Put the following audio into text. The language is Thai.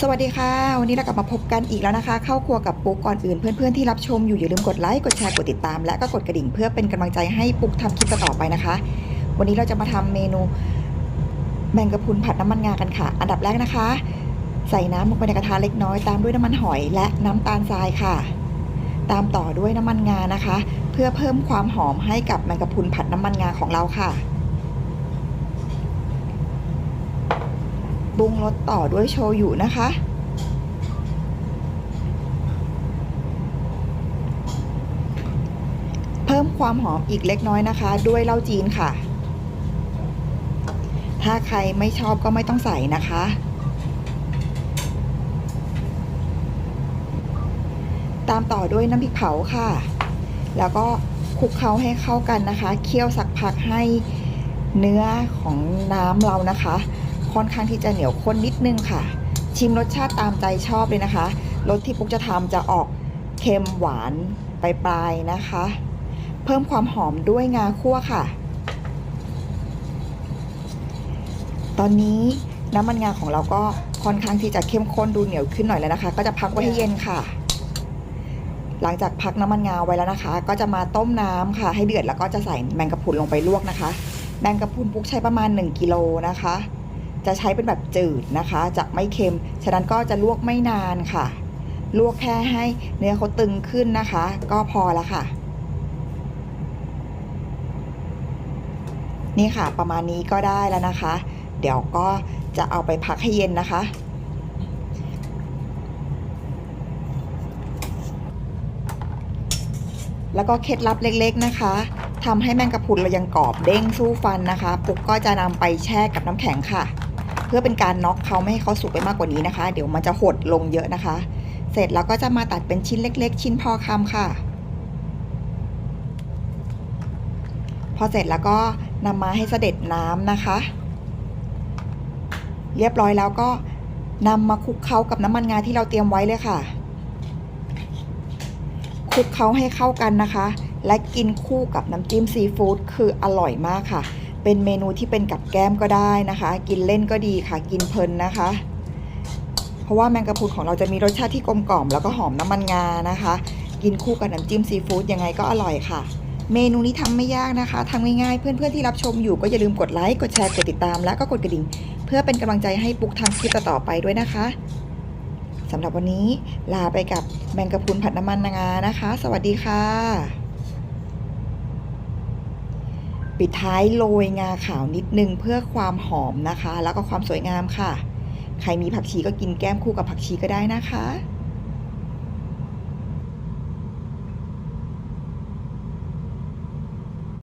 สวัสดีค่ะ วันนี้เรากลับมาพบกันอีกแล้วนะคะ เข้าครัวกับปุ๊กก่อนอื่นเพื่อนๆที่รับชมอยู่อย่าลืมกดไลค์กดแชร์กดติดตาม และก็กดกระดิ่งเพื่อเป็นกำลังใจให้ปุ๊กทำคลิปต่อไปนะคะ วันนี้เราจะมาทำเมนูแมงกะพรุนผัดน้ำมันงากันค่ะ อันดับแรกนะคะ ใส่น้ำลงไปในกระทะเล็กน้อยตามด้วยน้ำมันหอยและน้ำตาลทรายค่ะ ตามต่อด้วยน้ำมันงานะคะ เพื่อเพิ่มความหอมให้กับแมงกะพรุนผัดน้ำมันงาของเราค่ะ ปรุงรสต่อด้วยโชยุนะคะ เพิ่มความหอมอีกเล็กน้อยนะคะ ด้วยเหล้าจีนค่ะ ถ้าใครไม่ชอบก็ไม่ต้องใส่นะคะ ตามต่อด้วยน้ำพริกเผาค่ะ แล้วก็คลุกเคล้าให้เข้ากันนะคะ เคี่ยวสักพักให้เนื้อของน้ำเรานะคะ ค่อนข้างที่จะเหนียวข้นนิดนึงค่ะ ชิมรสชาติตามใจชอบเลยนะคะรสที่ปุ๊กจะทำจะออกเค็มหวานปลายๆนะคะ เพิ่มความหอมด้วยงาคั่วค่ะ ตอนนี้น้ำมันงาของเราก็ค่อนข้างที่จะเข้มข้นดูเหนียวขึ้นหน่อยแล้วนะคะ ก็จะพักไว้ให้เย็นค่ะ หลังจากพักน้ำมันงาไว้แล้วนะคะ ก็จะมาต้มน้ำค่ะ ให้เดือดแล้วก็จะใส่แมงกะพรุนลงไปลวกนะคะ แมงกะพรุนปุ๊กใช้ประมาณ 1กิโลนะคะ จะใช้เป็นแบบจืดนะคะ จะไม่เค็ม ฉะนั้นก็จะลวกไม่นานค่ะ ลวกแค่ให้เนื้อเขาตึงขึ้นนะคะ ก็พอล้วค่ะ นี่ค่ะ ประมาณนี้ก็ได้แล้วนะคะ เดี๋ยวก็จะเอาไปพักให้เย็นนะคะแล้วก็เคล็ดลับเล็กๆนะคะทำให้แมงกะพรุนเรายังกรอบเด้งสู้ฟันนะคะ ปุ๊กก็จะนำไปแช่กับน้ำแข็งค่ะ เพื่อเป็นการน็อกเขาไม่ให้เขาสุกไปมากกว่านี้นะคะ เดี๋ยวมันจะหดลงเยอะนะคะ เสร็จแล้วก็จะมาตัดเป็นชิ้นเล็ก ๆ ชิ้นพอคำค่ะ พอเสร็จแล้วก็นำมาให้เสด็จน้ำนะคะ เรียบร้อยแล้วก็นำมาคลุกเคล้ากับน้ำมันงาที่เราเตรียมไว้เลยค่ะคลุกเคล้าให้เข้ากันนะคะ และกินคู่กับน้ำจิ้มซีฟู้ดคืออร่อยมากค่ะ เป็นเมนูที่เป็นกับแก้มก็ได้นะคะ กินเล่นก็ดีค่ะ กินเพลินนะคะ เพราะว่าแมงกะพรุนของเราจะมีรสชาติที่กลมกล่อม แล้วก็หอมน้ำมันงานะคะ กินคู่กับน้ำจิ้มซีฟู้ดยังไงก็อร่อยค่ะ เมนูนี้ทำไม่ยากนะคะทำง่ายๆเพื่อนๆที่รับชมอยู่ก็อย่าลืมกดไลค์กดแชร์กดติดตาม และก็กดกระดิ่ง เพื่อเป็นกำลังใจให้ปุ๊กทำคลิปต่อๆไปด้วยนะคะสำหรับวันนี้ลาไปกับแมงกะพรุนผัดน้ำมันงานะคะ สวัสดีค่ะ ปิดท้ายโรยงาขาวนิดนึงเพื่อความหอมนะคะ แล้วก็ความสวยงามค่ะ ใครมีผักชีก็กินแก้มคู่กับผักชีก็ได้นะคะ